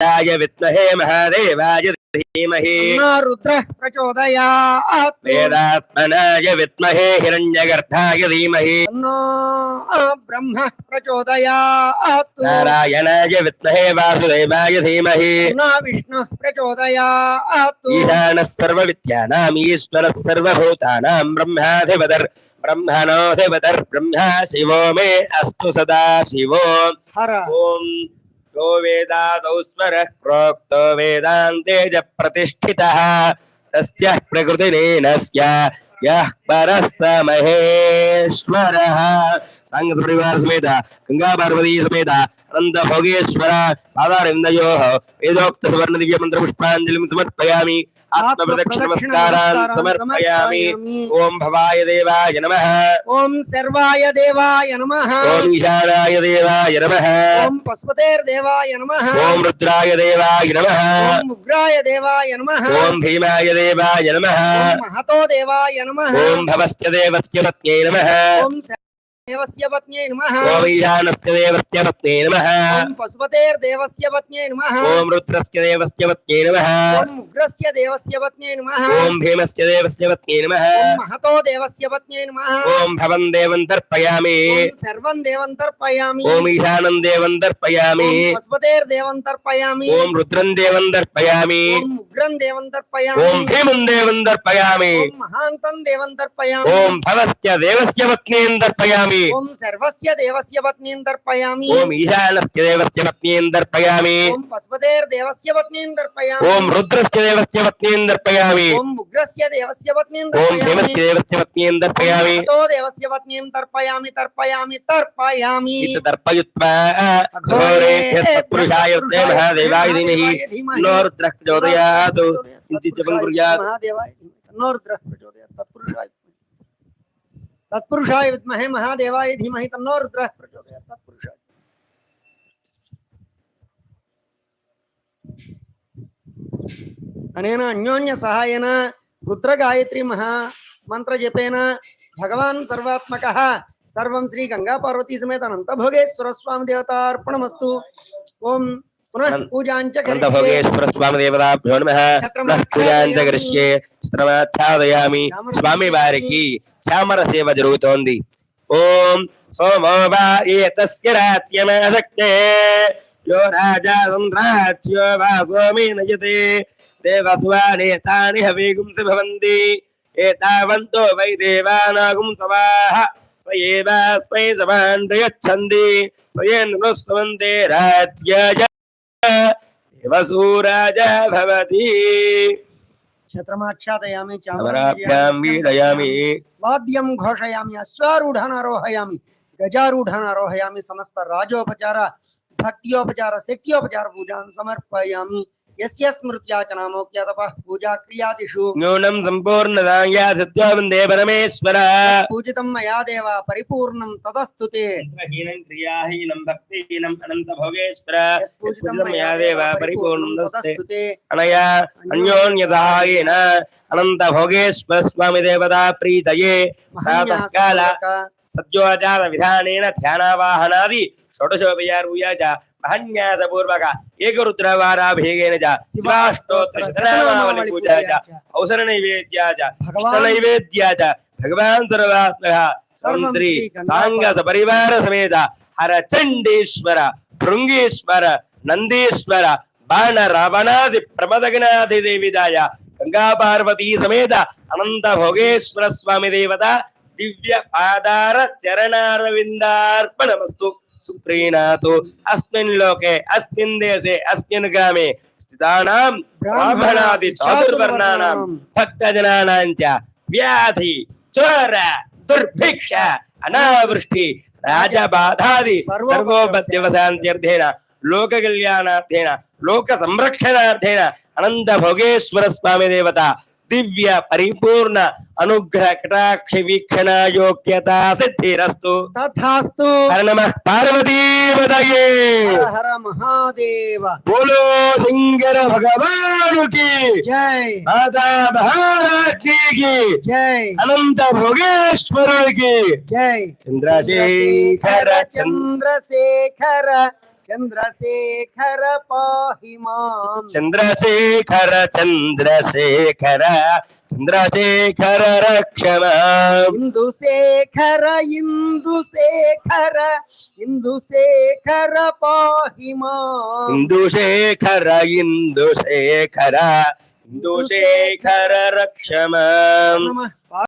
रुद्राय विद्महे महादेवाय धीमहि रुद्रः प्रचोदयात् वेदात्मनाय विद्महे हिरण्यगर्भाय धीमहि तन्नो ब्रह्म प्रचोदयात् नारायणाय विद्महे वासुदेवाय धीमहि तन्नो विष्णुः प्रचोदयात् ईशानः सर्वविद्यानाम् ईश्वरः सर्वभूतानां ब्रह्माधिपतिर् ब्रह्मणोऽधिपतिर् ब्रह्मा शिवो मे अस्तु सदा शिवो। हर। ॐ यो वेदादौ स्वरः प्रोक्तो वेदान्ते च प्रतिष्ठितः। तस्य प्रकृतिनेनस्य यः परस्त महेश्वरः समेत पार्वती समेत वेदोक्त सुवर्ण दिव्य समर्पयामि। आत्मप्रदक्षिण नमस्कारान् समर्पयामि। ॐ भवाय देवाय नमः। ॐ सर्वाय देवाय नमः। ॐ ईशानाय देवाय नमः। ॐ पशुपतेर्देवाय नमः। ॐ रुद्राय देवाय नमः। ॐ उग्राय देवाय नमः। ॐ भीमाय देवाय नमः। ॐ महतो देवाय नमः। ॐ भवस्य देवस्य पत्न्यै नमः। ॐ దేవస్య పత్న్యై నమః ఓం ఈశానస్య దేవస్య పత్న్యై నమః ఓం పశుపతేర్దేవస్య పత్న్యై నమః ఓం రుద్రస్య దేవస్య పత్న్యై నమః ఓం ఉగ్రస్య దేవస్య పత్న్యై నమః ఓం భీమస్య దేవస్య పత్న్యై నమః ఓం మహతో దేవస్య పత్న్యై నమః ఓం భవం దేవం తర్పయామి సర్వం దేవం తర్పయామి ఓం ఈశానం దేవం తర్పయామి పశుపతేర్దేవం తర్పయామి ఓం రుద్రం सर्वस्य देवस्य पत्नीं ईशानस्य देवस्य पत्नीं पत्नीं ॐ रुद्रस्य देवस्य पत्नीं तर्पयामि ॐ उग्रस्य देवस्य पत्नीं ॐ तर्पयामि भीमस्य देवस्य पत्नीं तर्पयामि महतो देवस्य पत्नीं तर्पयामि तर्पयामि तर्पयामि इत तर्पयित्वा घोरेभ्यः सत्पुरुषाय महादेवाय धीमहि। नो रुद्रः प्रचोदयात्। किञ्चित् जपं कुर्यात् महादेवाय धीमहि। रुद्रः प्रचोदयात्। तत्पुरुषाय तत्पुरुषाय विद्महे महादेवाय धीमहि तन्नो रुद्रः प्रचोदयात् तत्पुरुषाय। अनेन अन्योन्य सहायेन रुद्र गायत्री महा मंत्र जपेन भगवान सर्वात्मकः। सर्वं श्री गंगा पार्वती समेत अनंत भोगेश्वर स्वामी देवता अर्पणमस्तु ओम पुनः पूजाञ्च स्वामी देवताभ्यो नमः చామర సేవ జరుగుతోంది. ఓం సోమో యో రాజా సంరాజ్యో వా సోమే నయతే. దేవస్వానేతాని హవేగుంసి భవంతి ఏతావంతో వై దేవానాగుం సవాహ. స సమాన్ ప్రయచ్చంది స్వయం రాజ్యాయ. దేవసూరాజ భవతి. छत्रमाच्छादयामि अमराभ्यां वीडयामि वाद्यं घोषयामि अश्वारूढान् आरोहयामि समस्त राजोपचार भक्त्योपचार शक्त्योपचार पूजा समर्पयामि। यस्य स्मृत्या च नामोक्त्या तपः पूजा क्रियादिषु न्यूनं सम्पूर्णदाया सत्त्वा वन्दे परमेश्वर पूजितं मया देव परिपूर्णं तदस्तु ते हीनं क्रियाहीनं भक्तिहीनम् अनन्तभोगेश्वर यत्पूजितं पूजितं मया देव परिपूर्णं दस्ते तदस्तु ते अनया अन्योन्यसहायेन अनन्तभोगेश्वर स्वामी देवता प्रीतये प्रातःकाल सद्योचार विधानेन ध्यानावाहनादि षोडशोपचारूया च महन्यासपूर्वक एकरुद्रवाराभिषेकेन च शिवाष्टोत्तर शतनामावली पूजा च अवसर नैवेद्या च नैवेद्या च भगवान् सर्वात्मकः सर्वं श्री श्री गंगा समेत हर चण्डीश्वर भृङ्गीश्वर नन्दीश्वर बाण रावणादि प्रमदगणाधिदेविदाय गंगा पार्वती समेत अनंत भोगेश्वर स्वामी देवता दिव्य पादार चरणारविन्दार्पणमस्तु सुप्रीणातु अस्मिन् लोके अस्मिन् देशे अस्मिन् ग्रामे स्थितानां ब्राह्मणादि चातुर्वर्णानां भक्तजनानां च व्याधि चोर दुर्भिक्ष अनावृष्टि राजबाधादि सर्वोपद्रवस्य सर्वोपद्यवसान्त्यर्थेन लोककल्याणार्थेन लोकसंरक्षणार्थेन अनन्त भोगेश्वर स्वामी देवता दिव्य परिपूर्ण अनुग्रह कटाक्ष वीक्षण योग्यता सिद्धिरस्तु। तथास्तु। हर नमः पार्वती बधाइए हर महादेव। बोलो सिंगर भगवान की। जय। माता महारानी की। जय। अनंत भोगेश्वर की। जय। चंद्रशेखर चंद्र। चंद्रशेखर చంద్రశేఖర పాహి మాం చంద్రశేఖర చంద్రశేఖర చంద్రశేఖర రక్షమ ఇందుశేఖర ఇందుశేఖర ఇందుశేఖర పాహి మాం ఇందుశేఖర ఇందుశేఖర ఇందుశేఖర రక్షమ నమః